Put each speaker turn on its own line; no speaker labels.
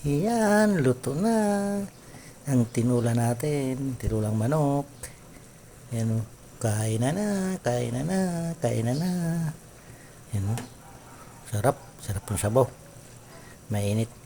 Yan, luto na. Ang tinula natin, tinulang manok. Yan o, kain na na, kain na na, kain na na. Yan o, sarap, sarap ng sabaw. Mainit.